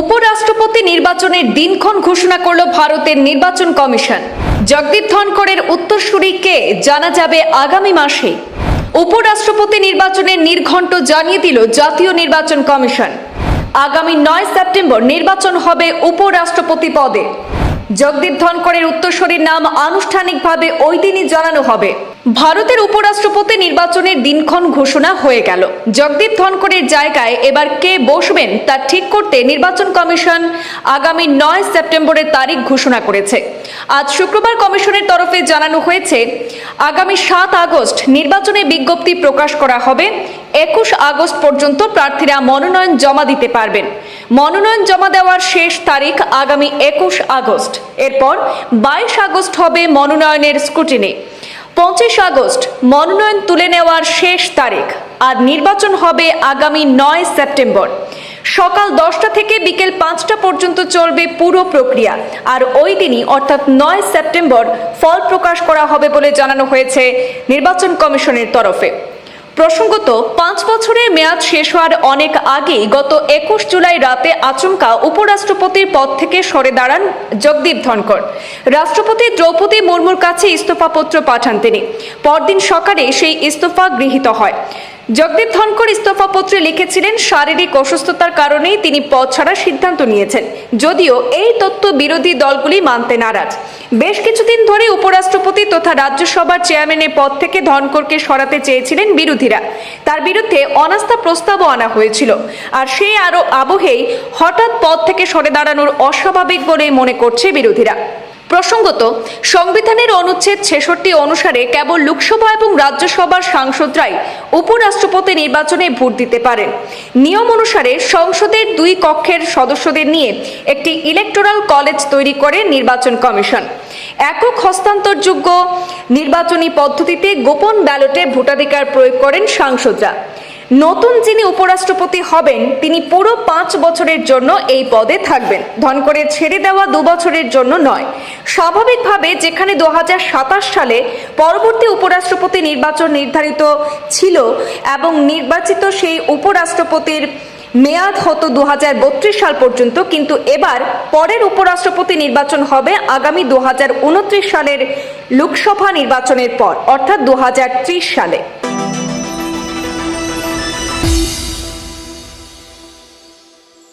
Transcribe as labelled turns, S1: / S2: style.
S1: উপরাষ্ট্রপতি নির্বাচনের দিনক্ষণ ঘোষণা করল ভারতের নির্বাচন কমিশন। জগদীপ ধনকরের উত্তরসূরি কে জানা যাবে আগামী মাসে? উপরাষ্ট্রপতি নির্বাচনের নির্ঘণ্ট জানিয়ে দিল জাতীয় নির্বাচন কমিশন। আগামী নয় সেপ্টেম্বর নির্বাচন হবে উপরাষ্ট্রপতি পদে। জগদীপ ধনকরের উত্তরসূরির নাম আনুষ্ঠানিকভাবে ওই দিনই জানানো হবে। ভারতের উপরাষ্ট্রপতি নির্বাচনের দিনক্ষণ ঘোষণা হয়ে গেল। জগদীপ ধনকরের জায়গায় এবার কে বসবেন তা ঠিক করতে নির্বাচন কমিশন আগামী নয় সেপ্টেম্বরের তারিখ ঘোষণা করেছে। আজ শুক্রবার কমিশনের তরফে জানানো হয়েছে, আগামী সাত আগস্ট নির্বাচনের বিজ্ঞপ্তি প্রকাশ করা হবে। একুশ আগস্ট পর্যন্ত প্রার্থীরা মনোনয়ন জমা দিতে পারবেন। মনোনয়ন জমা দেওয়ার শেষ তারিখ আগামী একুশ আগস্ট। এরপর বাইশ আগস্ট হবে মনোনয়নের স্ক্রুটিনি। পঁচিশ আগস্ট মনোনয়ন তুলে নেওয়ার শেষ তারিখ। আর নির্বাচন হবে আগামী নয় সেপ্টেম্বর। সকাল দশটা থেকে বিকেল পাঁচটা পর্যন্ত চলবে পুরো প্রক্রিয়া। আর ওই দিনই, অর্থাৎ নয় সেপ্টেম্বর, ফল প্রকাশ করা হবে বলে জানানো হয়েছে নির্বাচন কমিশনের তরফে। প্রসঙ্গত, পাঁচ বছরের মেয়াদ শেষ হওয়ার অনেক আগেই গত একুশ জুলাই রাতে আচমকা উপরাষ্ট্রপতির পদ থেকে সরে দাঁড়ান জগদীপ ধনকর রাষ্ট্রপতি দ্রৌপদী মুর্মুর কাছে ইস্তফাপত্র পাঠান তিনি। পরদিন সকালে সেই ইস্তফা গৃহীত হয়। জগদীপ ধনকর ইস্তফাপত্রে লিখেছিলেন, শারীরিক অসুস্থতার কারণেই তিনি পদ ছাড়ার সিদ্ধান্ত নিয়েছেন। যদিও এই তথ্য বিরোধী দলগুলি মানতে নারাজ। বেশ কিছুদিন ধরে উপরাষ্ট্রপতি তথা রাজ্যসভার চেয়ারম্যানের পদ থেকে ধনকরকে সরাতে চেয়েছিলেন বিরোধীরা। তার বিরুদ্ধে অনাস্থা প্রস্তাবও আনা হয়েছিল। আর সেই আরও আবহেই হঠাৎ পদ থেকে সরে দাঁড়ানোর অস্বাভাবিক বলে মনে করছে বিরোধীরা। প্রসঙ্গত, সংবিধানের অনুচ্ছেদ ছেষট্টি অনুসারে কেবল লোকসভা এবং রাজ্যসভার সাংসদরাই উপরাষ্ট্রপতি নির্বাচনে ভোট দিতে পারেন। নিয়ম অনুসারে সংসদের দুই কক্ষের সদস্যদের নিয়ে একটি ইলেকটোরাল কলেজ তৈরি করে নির্বাচন কমিশন। একক হস্তান্তরযোগ্য নির্বাচনী পদ্ধতিতে গোপন ব্যালটে ভোটাধিকার প্রয়োগ করেন সাংসদরা। নতুন যিনি উপরাষ্ট্রপতি হবেন, তিনি পুরো পাঁচ বছরের জন্য এই পদে থাকবেন। ধনকরের ছেড়ে দেওয়া দু বছরের জন্য নয়। স্বাভাবিকভাবে যেখানে দু হাজার সাতাশ সালে পরবর্তী উপরাষ্ট্রপতি নির্বাচন নির্ধারিত ছিল এবং নির্বাচিত সেই উপরাষ্ট্রপতির মেয়াদ হতো দু হাজার বত্রিশ সাল পর্যন্ত, কিন্তু এবার পরের উপরাষ্ট্রপতি নির্বাচন হবে আগামী দু হাজার উনত্রিশ সালের লোকসভা নির্বাচনের পর, অর্থাৎ দু হাজার ত্রিশ সালে।